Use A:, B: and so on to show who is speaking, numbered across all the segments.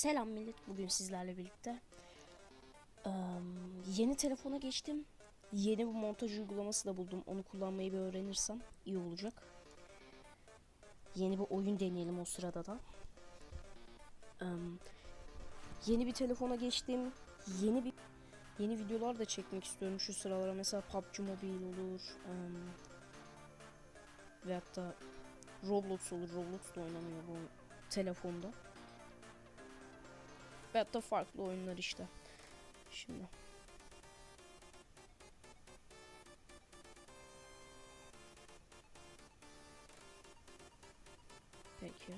A: Selam millet. Bugün sizlerle birlikte eee, yeni telefona geçtim. Yeni bir montaj uygulaması da buldum. Onu kullanmayı bir öğrenirsem iyi olacak. Yeni bir oyun deneyelim o sırada da. Eee, yeni bir telefona geçtim. Yeni bir yeni videolar da çekmek istiyorum şu sıralara. Mesela PUBG Mobile olur. eee veyahut da Roblox olur. Roblox da oynanıyor bu telefonda. Veyahut da farklı oyunlar işte. Şimdi. Peki.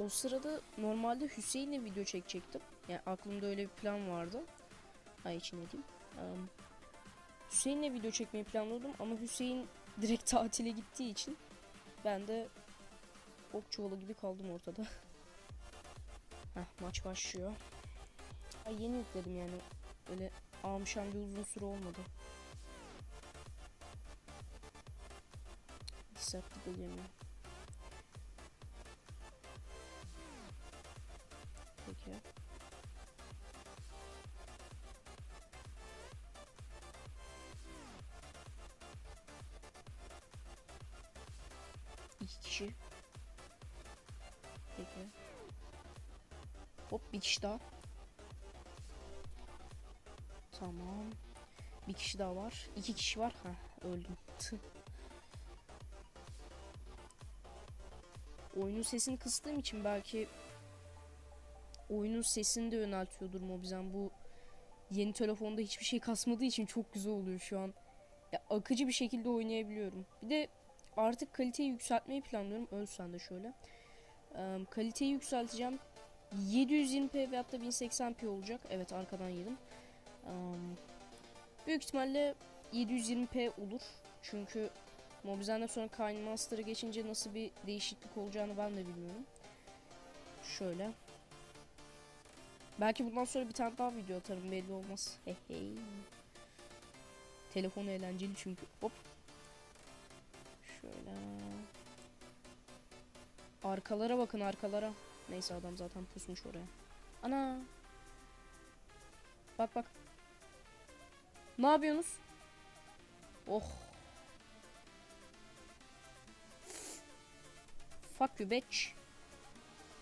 A: O sırada normalde Hüseyin'le video çekecektim. Yani aklımda öyle bir plan vardı. Ay için diyeyim. Em, Hüseyin'le video çekmeyi planlıyordum ama Hüseyin direkt tatile gittiği için ben de ok çuvalı gibi kaldım ortada. Heh, maç başlıyor. Ay yeni yükledim yani. Öyle almışam bir uzun süre olmadı. Saatlik oluyor Peki. İki kişi. Hop bir kişi daha. Tamam. Bir kişi daha var. İki kişi var. Ha öldüm. Oyunun sesini kıstığım için belki oyunun sesini de yöneltiyordur Mobizen. Bu yeni telefonda hiçbir şey kasmadığı için çok güzel oluyor şu an. Ya, akıcı bir şekilde oynayabiliyorum. Bir de artık kaliteyi yükseltmeyi planlıyorum. Ölsen de şöyle. Eee, kaliteyi yükselteceğim. 720p veyahut da 1080p olacak. Evet arkadan yedim. Eee, büyük ihtimalle 720p olur. Çünkü Mobizen'den sonra Kind Master'a geçince nasıl bir değişiklik olacağını ben de bilmiyorum. Şöyle. Belki bundan sonra bir tane daha video atarım belli olmaz. Hey hey. Telefon eğlenceli çünkü. Hop. Şöyle. Arkalara bakın arkalara. Neyse adam zaten pusmuş oraya. Ana. Bak bak. Ne yapıyorsunuz? Oh. Fuck you bitch.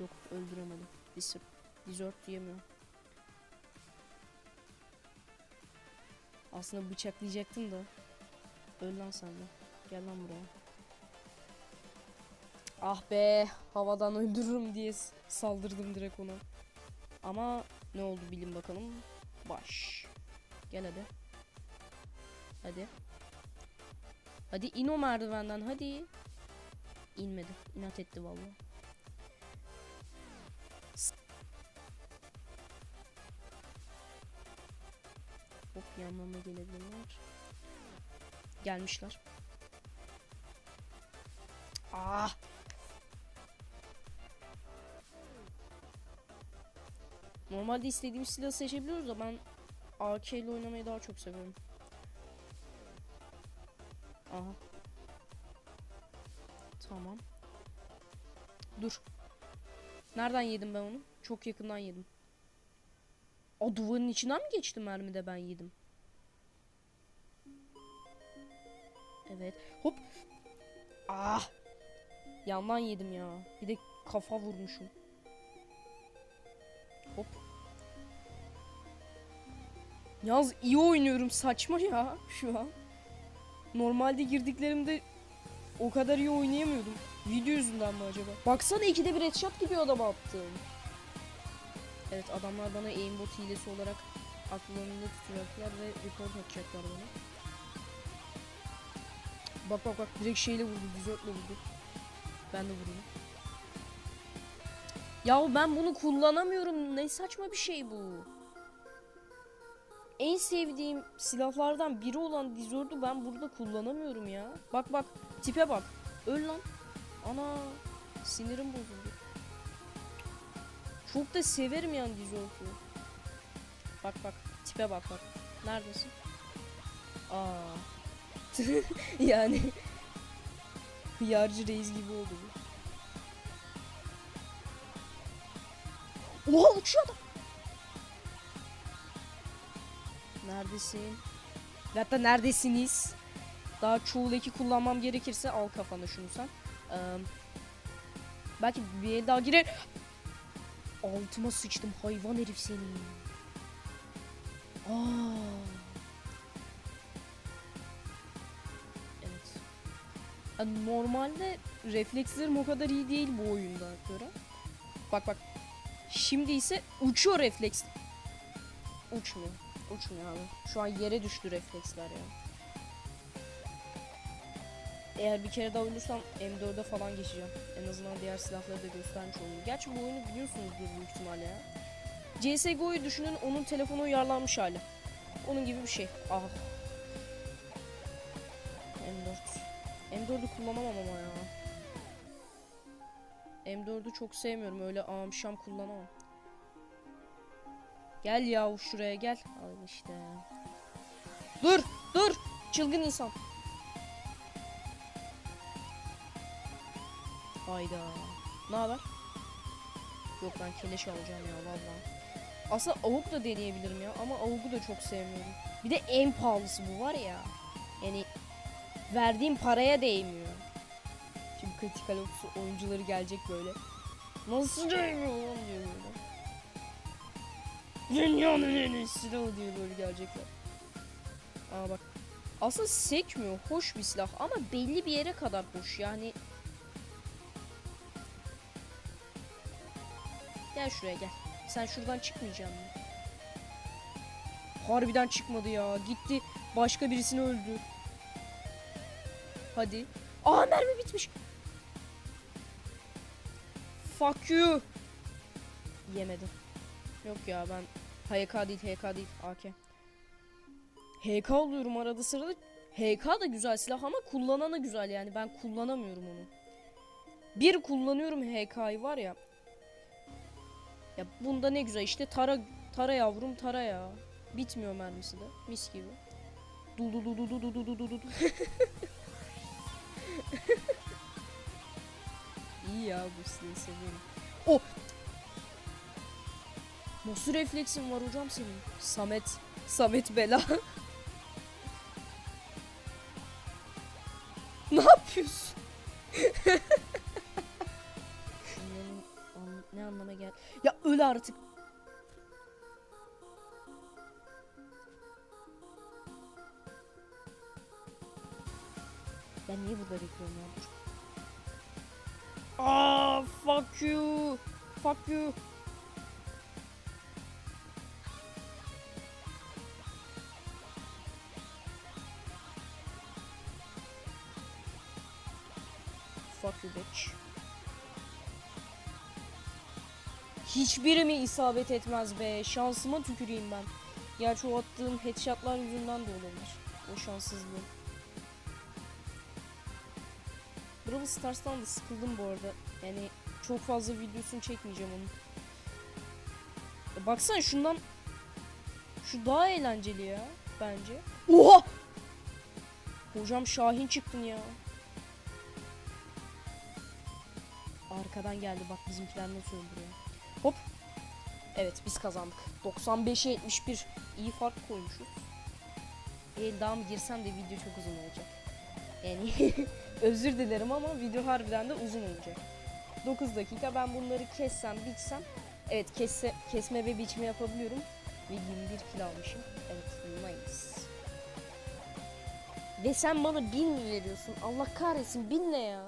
A: Yok öldüremedim. Disip. Dessert diyemiyorum. Aslında bıçaklayacaktım da. Öl lan sen de. Gel lan buraya. Ah be havadan öldürürüm diye saldırdım direkt ona. Ama ne oldu bilin bakalım. Baş. Gel hadi. Hadi. Hadi in o merdivenden hadi. İnmedi. İnat etti vallahi. Hop yanmama gelebilirler. Gelmişler. Ah. Normalde istediğim silahı seçebiliyoruz da ben AK ile oynamayı daha çok seviyorum. Aha. Tamam. Dur. Nereden yedim ben onu? Çok yakından yedim. O duvarın içinden mi geçti mermide ben yedim? Evet. Hop. Ah. Yandan yedim ya. Bir de kafa vurmuşum. Hop. Yaz iyi oynuyorum saçma ya şu an. Normalde girdiklerimde o kadar iyi oynayamıyordum. Video yüzünden mi acaba? Baksana ikide bir headshot gibi adama attım. Evet adamlar bana aimbot hilesi olarak akıllarında tutacaklar ve report atacaklar bana. Bak bak bak direkt şeyle vurdu, dizörtle vurdu. Ben de vurayım. Ya ben bunu kullanamıyorum. Ne saçma bir şey bu. En sevdiğim silahlardan biri olan Dizord'u ben burada kullanamıyorum ya. Bak bak tipe bak. Öl lan. Ana sinirim bozuldu. Çok da severim yani Dizord'u. Bak bak tipe bak bak. Neredesin? Aa. yani hıyarcı reis gibi oldu bu. Oha uçuyor adam. Neredesin? Hatta neredesiniz? Daha çoğul eki kullanmam gerekirse al kafana şunu sen. Ee, belki bir el daha girer. Altıma sıçtım hayvan herif seni. Aa. Evet. Ya normalde reflekslerim o kadar iyi değil bu oyunda göre. Bak bak. Şimdi ise uçuyor refleks. Uçmuyor. Uçmuyor abi. Şu an yere düştü refleksler ya. Eğer bir kere daha ölürsem M4'e falan geçeceğim. En azından diğer silahları da göstermiş olurum. Gerçi bu oyunu biliyorsunuzdur büyük ihtimalle ya. CSGO'yu düşünün onun telefonu uyarlanmış hali. Onun gibi bir şey. Ah. M4. M4'ü kullanamam ama ya. M4'ü çok sevmiyorum. Öyle amşam kullanamam. Gel yahu şuraya gel. Al işte. Dur dur. Çılgın insan. Hayda. Ne haber? Yok ben keleş alacağım ya vallahi. Aslında avuk da deneyebilirim ya ama avuku da çok sevmiyorum. Bir de en pahalısı bu var ya. Yani verdiğim paraya değmiyor. Critical Ops oyuncuları gelecek böyle. Nasıl değmiyor lan diyor böyle. Dünyanın en iyi silahı diye böyle gelecekler. Aa bak. Aslında sekmiyor. Hoş bir silah ama belli bir yere kadar hoş. Yani Gel şuraya gel. Sen şuradan çıkmayacaksın mı? Harbiden çıkmadı ya. Gitti başka birisini öldü. Hadi. Aa mermi bitmiş. Fuck you. Yemedim. Yok ya ben HK değil HK değil AK. HK oluyorum arada sırada. HK da güzel silah ama kullananı güzel yani ben kullanamıyorum onu. Bir kullanıyorum HK'yı var ya. Ya bunda ne güzel işte tara tara yavrum tara ya. Bitmiyor mermisi de mis gibi. Du du du du du du du du du. İyi ya bu silahı seviyorum. O Nasıl refleksin var hocam senin? Samet. Samet bela. ne yapıyorsun? Bunların an- ne anlama gel? Ya öl artık. Ben niye burada bekliyorum ya? Aa, fuck you. Fuck you. Fuck you bitch. Hiçbiri mi isabet etmez be? Şansıma tüküreyim ben. Gerçi o attığım headshotlar yüzünden de olabilir. O şanssızlığım. Brawl Stars'tan da sıkıldım bu arada. Yani çok fazla videosunu çekmeyeceğim onun. Ya baksana şundan şu daha eğlenceli ya bence. Oha! Hocam Şahin çıktın ya. Arkadan geldi bak bizimkiler nasıl öldürüyor. Hop. Evet biz kazandık. 95'e 71. İyi fark koymuşuz. El daha mı girsem de video çok uzun olacak. Yani özür dilerim ama video harbiden de uzun olacak. 9 dakika ben bunları kessem biçsem. Evet kesse, kesme ve biçme yapabiliyorum. Ve 21 kilo almışım. Evet nice. Ve sen bana bin mi veriyorsun? Allah kahretsin bin ne ya?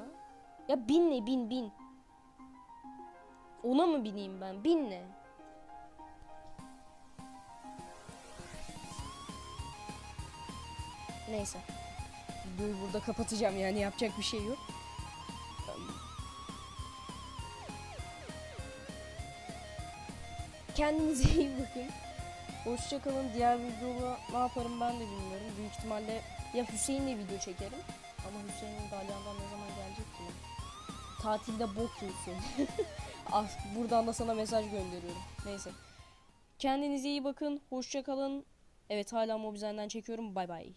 A: Ya bin ne bin bin. Ona mı bineyim ben? Bin ne? Neyse. Videoyu burada kapatacağım yani yapacak bir şey yok. Kendinize iyi bakın. Hoşçakalın. Diğer videoda ne yaparım ben de bilmiyorum. Büyük ihtimalle ya Hüseyin'le video çekerim. Ama Hüseyin'in Dalyan'dan ne zaman gelecek ki? Tatilde bok yiyorsun. Ah, buradan da sana mesaj gönderiyorum. Neyse. Kendinize iyi bakın. Hoşça kalın. Evet hala Mobizen'den çekiyorum. Bay bay.